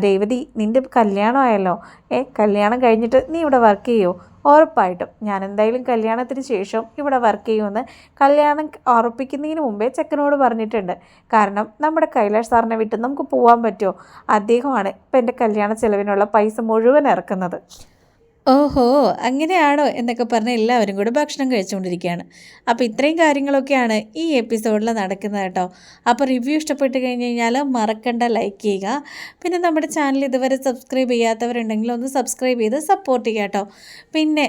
S1: രേവതി നിന്റെ കല്യാണമായല്ലോ? ഏ കല്യാണം കഴിഞ്ഞിട്ട് നീ ഇവിടെ വർക്ക് ചെയ്യുമോ ഉറപ്പായിട്ടും. ഞാൻ എന്തായാലും കല്യാണത്തിന് ശേഷം ഇവിടെ വർക്ക് ചെയ്യുമെന്ന് കല്യാണം ഉറപ്പിക്കുന്നതിന് മുമ്പേ ചെക്കനോട് പറഞ്ഞിട്ടുണ്ട്. കാരണം നമ്മുടെ കൈലാഷ് സാറിനെ വിട്ട് നമുക്ക് പോകാൻ പറ്റുമോ? അദ്ദേഹമാണ് ഇപ്പം എന്റെ കല്യാണ ചെലവിനുള്ള പൈസ മുഴുവൻ ഇറക്കുന്നത്.
S2: ഓഹോ അങ്ങനെയാണോ എന്നൊക്കെ പറഞ്ഞ് എല്ലാവരും കൂടെ ഭക്ഷണം കഴിച്ചുകൊണ്ടിരിക്കുകയാണ്. അപ്പോൾ ഇത്രയും കാര്യങ്ങളൊക്കെയാണ് ഈ എപ്പിസോഡിൽ നടക്കുന്നത് കേട്ടോ. അപ്പോൾ റിവ്യൂ ഇഷ്ടപ്പെട്ട് കഴിഞ്ഞ് കഴിഞ്ഞാൽ മറക്കണ്ട ലൈക്ക് ചെയ്യുക. പിന്നെ നമ്മുടെ ചാനൽ ഇതുവരെ സബ്സ്ക്രൈബ് ചെയ്യാത്തവരുണ്ടെങ്കിൽ ഒന്ന് സബ്സ്ക്രൈബ് ചെയ്ത് സപ്പോർട്ട് ചെയ്യുക കേട്ടോ. പിന്നെ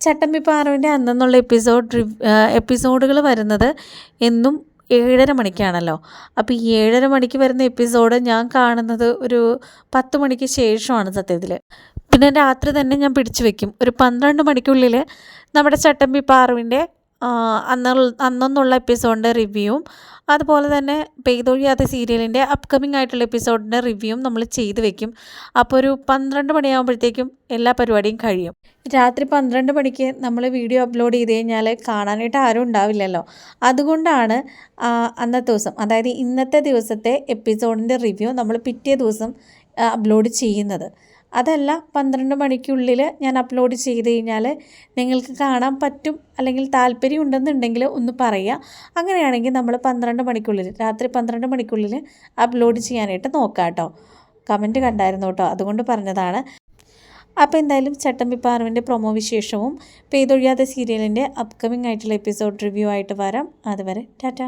S2: ചട്ടമ്പിപ്പാറുവിന്റെ അന്നെന്നുള്ള എപ്പിസോഡ് എപ്പിസോഡുകൾ വരുന്നത് എന്നും ഏഴര മണിക്കാണല്ലോ. അപ്പോൾ ഈ ഏഴര മണിക്ക് വരുന്ന എപ്പിസോഡ് ഞാൻ കാണുന്നത് ഒരു പത്ത് മണിക്ക് ശേഷമാണ് സത്യത്തിൽ പിന്നെ രാത്രി തന്നെ ഞാൻ പിടിച്ചു വെക്കും. ഒരു പന്ത്രണ്ട് മണിക്കുള്ളിൽ നമ്മുടെ ചട്ടമ്പി പാറുവിന്റെ അന്ന് അന്നൊന്നുള്ള എപ്പിസോഡിന്റെ റിവ്യൂവും അതുപോലെ തന്നെ പെയ്തൊഴിയാത്ത സീരിയലിന്റെ അപ്കമിങ് ആയിട്ടുള്ള എപ്പിസോഡിന്റെ റിവ്യൂവും നമ്മൾ ചെയ്ത് വെക്കും. അപ്പോൾ ഒരു പന്ത്രണ്ട് മണിയാകുമ്പോഴത്തേക്കും എല്ലാ പരിപാടിയും കഴിയും. രാത്രി പന്ത്രണ്ട് മണിക്ക് നമ്മൾ വീഡിയോ അപ്ലോഡ് ചെയ്ത് കഴിഞ്ഞാൽ കാണാനായിട്ട് ആരും ഉണ്ടാവില്ലല്ലോ. അതുകൊണ്ടാണ് അന്നത്തെ ദിവസം അതായത് ഇന്നത്തെ ദിവസത്തെ എപ്പിസോഡിന്റെ റിവ്യൂ നമ്മൾ പിറ്റേ ദിവസം അപ്ലോഡ് ചെയ്യുന്നത്. അതല്ല പന്ത്രണ്ട് മണിക്കുള്ളിൽ ഞാൻ അപ്ലോഡ് ചെയ്ത് കഴിഞ്ഞാൽ നിങ്ങൾക്ക് കാണാൻ പറ്റും അല്ലെങ്കിൽ താല്പര്യം ഉണ്ടെന്നുണ്ടെങ്കിൽ ഒന്ന് പറയുക അങ്ങനെയാണെങ്കിൽ നമ്മൾ പന്ത്രണ്ട് മണിക്കുള്ളിൽ രാത്രി പന്ത്രണ്ട് മണിക്കുള്ളിൽ അപ്ലോഡ് ചെയ്യാനായിട്ട് നോക്കാം കേട്ടോ കമന്റ് കണ്ടായിരുന്നു കേട്ടോ അതുകൊണ്ട് പറഞ്ഞതാണ്. അപ്പോൾ എന്തായാലും ചട്ടമ്പി പാറുവിന്റെ പ്രൊമോ വിശേഷവും പെയ്തൊഴിയാതെ സീരിയലിന്റെ അപ്കമിംഗ് ആയിട്ടുള്ള എപ്പിസോഡ് റിവ്യൂ ആയിട്ട് വരാം. അതുവരെ ടാറ്റ.